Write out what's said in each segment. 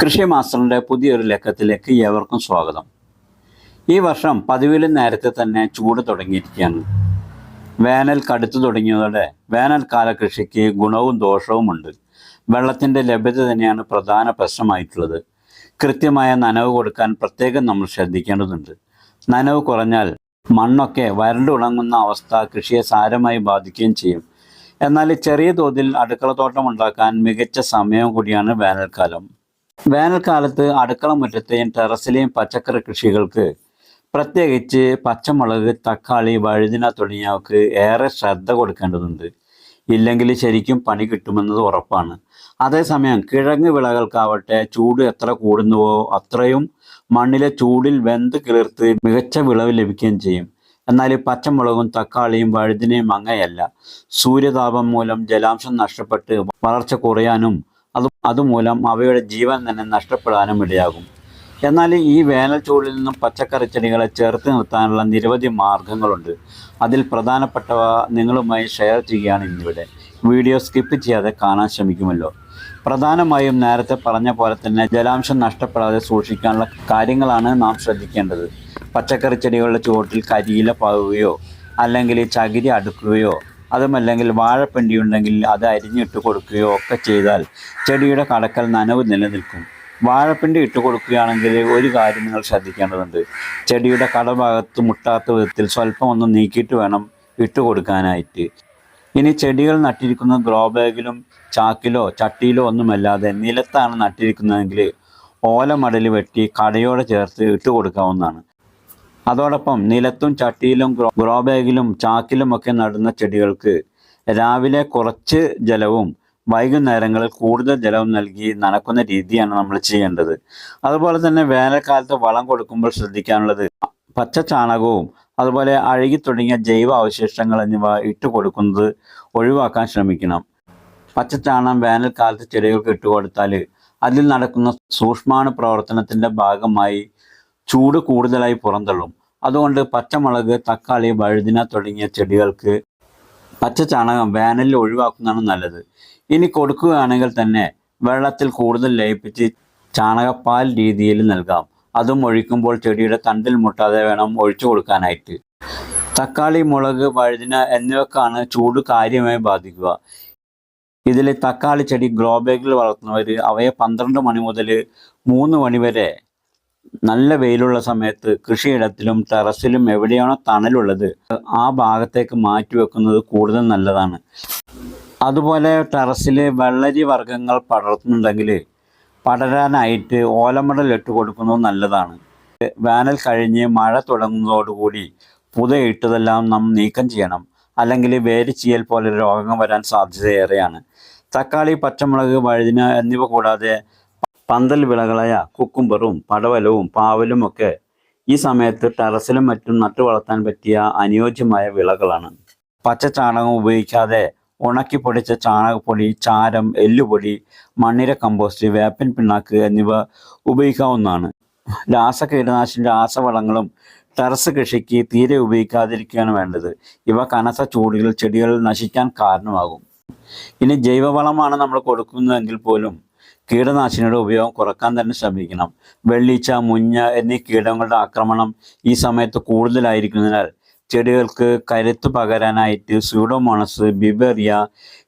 കൃഷി മാസ്റ്ററിന്റെ പുതിയൊരു ലക്കത്തിലേക്ക് ഏവർക്കും സ്വാഗതം. ഈ വർഷം പതിവിലും നേരത്തെ തന്നെ ചൂട് തുടങ്ങിയിരിക്കുകയാണ്. വേനൽ കടുത്തു തുടങ്ങിയതോടെ വേനൽക്കാല കൃഷിക്ക് ഗുണവും ദോഷവുമുണ്ട് വെള്ളത്തിന്റെ ലഭ്യത തന്നെയാണ് പ്രധാന പ്രശ്നമായിട്ടുള്ളത്. കൃത്യമായ നനവ് കൊടുക്കാൻ പ്രത്യേകം നമ്മൾ ശ്രദ്ധിക്കേണ്ടതുണ്ട്. നനവ് കുറഞ്ഞാൽ മണ്ണൊക്കെ വരണ്ടുണങ്ങുന്ന അവസ്ഥ കൃഷിയെ സാരമായി ബാധിക്കുകയും ചെയ്യും. എന്നാൽ ചെറിയ തോതിൽ അടുക്കളത്തോട്ടം ഉണ്ടാക്കാൻ മികച്ച സമയം കൂടിയാണ് വേനൽക്കാലം. വേനൽക്കാലത്ത് അടുക്കള മുറ്റത്തെയും ടെറസിലെയും പച്ചക്കറി കൃഷികൾക്ക് പ്രത്യേകിച്ച് പച്ചമുളക് തക്കാളി വഴുതിന തുടങ്ങിയവക്ക് ഏറെ ശ്രദ്ധ കൊടുക്കേണ്ടതുണ്ട്. ഇല്ലെങ്കിൽ ശരിക്കും പണി കിട്ടുമെന്നത് ഉറപ്പാണ്. അതേസമയം കിഴങ്ങ് വിളകൾക്കാവട്ടെ ചൂട് എത്ര കൂടുന്നുവോ അത്രയും മണ്ണിലെ ചൂടിൽ വെന്ത് കിളിർത്ത് മികച്ച വിളവ് ലഭിക്കുകയും ചെയ്യും. എന്നാൽ പച്ചമുളകും തക്കാളിയും വഴുതിനയും അങ്ങയല്ല. സൂര്യതാപം മൂലം ജലാംശം നഷ്ടപ്പെട്ട് വളർച്ച കുറയാനും അത് അതുമൂലം അവയുടെ ജീവൻ തന്നെ നഷ്ടപ്പെടാനും ഇടയാകും. എന്നാൽ ഈ വേനൽ ചൂടിൽ നിന്നും പച്ചക്കറി ചെടികളെ ചേർത്ത് നിർത്താനുള്ള നിരവധി മാർഗങ്ങളുണ്ട്. അതിൽ പ്രധാനപ്പെട്ടവ നിങ്ങളുമായി ഷെയർ ചെയ്യുകയാണ് ഇന്നിവിടെ. വീഡിയോ സ്കിപ്പ് ചെയ്യാതെ കാണാൻ ശ്രമിക്കുമല്ലോ. പ്രധാനമായും നേരത്തെ പറഞ്ഞ പോലെ തന്നെ ജലാംശം നഷ്ടപ്പെടാതെ സൂക്ഷിക്കാനുള്ള കാര്യങ്ങളാണ് നാം ശ്രദ്ധിക്കേണ്ടത്. പച്ചക്കറി ചെടികളുടെ ചുവട്ടിൽ കരിയില പാവുകയോ അല്ലെങ്കിൽ ചകിരി അടുക്കുകയോ അതുമല്ലെങ്കിൽ വാഴപ്പിണ്ടി ഉണ്ടെങ്കിൽ അത് അരിഞ്ഞിട്ട് കൊടുക്കുകയോ ഒക്കെ ചെയ്താൽ ചെടിയുടെ കടക്കൽ നനവ് നിലനിൽക്കും. വാഴപ്പിണ്ടി ഇട്ട് കൊടുക്കുകയാണെങ്കിൽ ഒരു കാര്യം നിങ്ങൾ ശ്രദ്ധിക്കേണ്ടതുണ്ട്. ചെടിയുടെ കടഭാഗത്ത് മുട്ടാത്ത വിധത്തിൽ സ്വല്പം ഒന്ന് നീക്കിയിട്ട് വേണം ഇട്ട് കൊടുക്കാനായിട്ട്. ഇനി ചെടികൾ നട്ടിരിക്കുന്ന ഗ്രോ ബാഗിലും ചാക്കിലോ ചട്ടിയിലോ ഒന്നുമല്ലാതെ നിലത്താണ് നട്ടിരിക്കുന്നതെങ്കിൽ ഓലമടൽ വെട്ടി കടയോടെ ചേർത്ത് ഇട്ട് കൊടുക്കാവുന്നതാണ്. അതോടൊപ്പം നിലത്തും ചട്ടിയിലും ഗ്രോ ബാഗിലും ചാക്കിലും ഒക്കെ നടുന്ന ചെടികൾക്ക് രാവിലെ കുറച്ച് ജലവും വൈകുന്നേരങ്ങളിൽ കൂടുതൽ ജലവും നൽകി നനക്കുന്ന രീതിയാണ് നമ്മൾ ചെയ്യേണ്ടത്. അതുപോലെ തന്നെ വേനൽക്കാലത്ത് വളം കൊടുക്കുമ്പോൾ ശ്രദ്ധിക്കാനുള്ളത് പച്ച ചാണകവും അതുപോലെ അഴുകി തുടങ്ങിയ ജൈവ അവശിഷ്ടങ്ങൾ എന്നിവ ഇട്ട് കൊടുക്കുന്നത് ഒഴിവാക്കാൻ ശ്രമിക്കണം. പച്ചച്ചാണം വേനൽക്കാലത്ത് ചെടികൾക്ക് ഇട്ടുകൊടുത്താൽ അതിൽ നടക്കുന്ന സൂക്ഷ്മാണു പ്രവർത്തനത്തിന്റെ ഭാഗമായി ചൂട് കൂടുതലായി പുറന്തള്ളും. അതുകൊണ്ട് പച്ചമുളക് തക്കാളി വഴുതിന തുടങ്ങിയ ചെടികൾക്ക് പച്ച ചാണകം വേനലിൽ ഒഴിവാക്കുന്നതാണ് നല്ലത്. ഇനി കൊടുക്കുകയാണെങ്കിൽ തന്നെ വെള്ളത്തിൽ കൂടുതൽ ലയിപ്പിച്ച് ചാണകപ്പാൽ രീതിയിൽ നൽകാം. അതും ഒഴിക്കുമ്പോൾ ചെടിയുടെ തണ്ടിൽ മുട്ടാതെ വേണം ഒഴിച്ചു കൊടുക്കാനായിട്ട്. തക്കാളി മുളക് വഴുതിന എന്നിവക്കാണ് ചൂട് കാര്യമായി ബാധിക്കുക. ഇതിൽ തക്കാളി ചെടി ഗ്രോ ബാഗിൽ വളർത്തുന്നവർ അവയെ പന്ത്രണ്ട് മണി മുതൽ മൂന്ന് മണി വരെ നല്ല വെയിലുള്ള സമയത്ത് കൃഷിയിടത്തിലും ടെറസിലും എവിടെയാണോ തണലുള്ളത് ആ ഭാഗത്തേക്ക് മാറ്റി വെക്കുന്നത് കൂടുതൽ നല്ലതാണ്. അതുപോലെ ടെറസിൽ വെള്ളരി വർഗങ്ങൾ പടർത്തുന്നുണ്ടെങ്കിൽ പടരാനായിട്ട് ഓലമടൽ ഇട്ട് കൊടുക്കുന്നത് നല്ലതാണ്. വേനൽ കഴിഞ്ഞ് മഴ തുടങ്ങുന്നതോടുകൂടി പുതയിട്ടതെല്ലാം നാം നീക്കം ചെയ്യണം. അല്ലെങ്കിൽ വേരിച്ചിയൽ പോലെ രോഗങ്ങൾ വരാൻ സാധ്യതയേറെയാണ്. തക്കാളി പച്ചമുളക് വഴുതിന എന്നിവ കൂടാതെ പന്തൽ വിളകളായ കുക്കുംബറും പടവലവും പാവലും ഒക്കെ ഈ സമയത്ത് ടെറസിലും മറ്റും നട്ടു വളർത്താൻ പറ്റിയ അനുയോജ്യമായ വിളകളാണ്. പച്ച ചാണകം ഉപയോഗിക്കാതെ ഉണക്കി പൊടിച്ച ചാണകപ്പൊടി ചാരം എല്ലുപൊടി മണ്ണിര കമ്പോസ്റ്റ് വേപ്പൻ പിണ്ണാക്ക് എന്നിവ ഉപയോഗിക്കാവുന്നതാണ്. രാസ കീടനാശിനി രാസവളങ്ങളും ടെറസ് കൃഷിക്ക് തീരെ ഉപയോഗിക്കാതിരിക്കുകയാണ് വേണ്ടത്. ഇവ കനത്ത ചൂടുകൾ ചെടികൾ നശിക്കാൻ കാരണമാകും. ഇനി ജൈവവളമാണ് നമ്മൾ കൊടുക്കുന്നതെങ്കിൽ പോലും കീടനാശിനിയുടെ ഉപയോഗം കുറയ്ക്കാൻ തന്നെ ശ്രമിക്കണം. വെള്ളീച്ച മുഞ്ഞ എന്നീ കീടങ്ങളുടെ ആക്രമണം ഈ സമയത്ത് കൂടുതലായിരിക്കുന്നതിനാൽ ചെടികൾക്ക് കരുത്ത് പകരാനായിട്ട് pseudomonas beauveria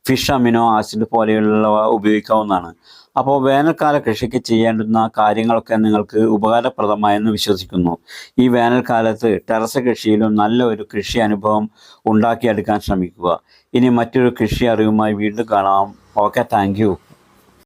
fish amino acid പോലെയുള്ളവ ഉപയോഗിക്കാവുന്നതാണ്. അപ്പോൾ വേനൽക്കാല കൃഷിക്ക് ചെയ്യേണ്ടുന്ന കാര്യങ്ങളൊക്കെ നിങ്ങൾക്ക് ഉപകാരപ്രദമായെന്ന് വിശ്വസിക്കുന്നു. ഈ വേനൽക്കാലത്ത് ടെറസ് കൃഷിയിലും നല്ല ഒരു കൃഷി അനുഭവം ഉണ്ടാക്കിയെടുക്കാൻ ശ്രമിക്കുക. ഇനി മറ്റൊരു കൃഷി അറിവുമായി വീണ്ടും കാണാം. Okay thank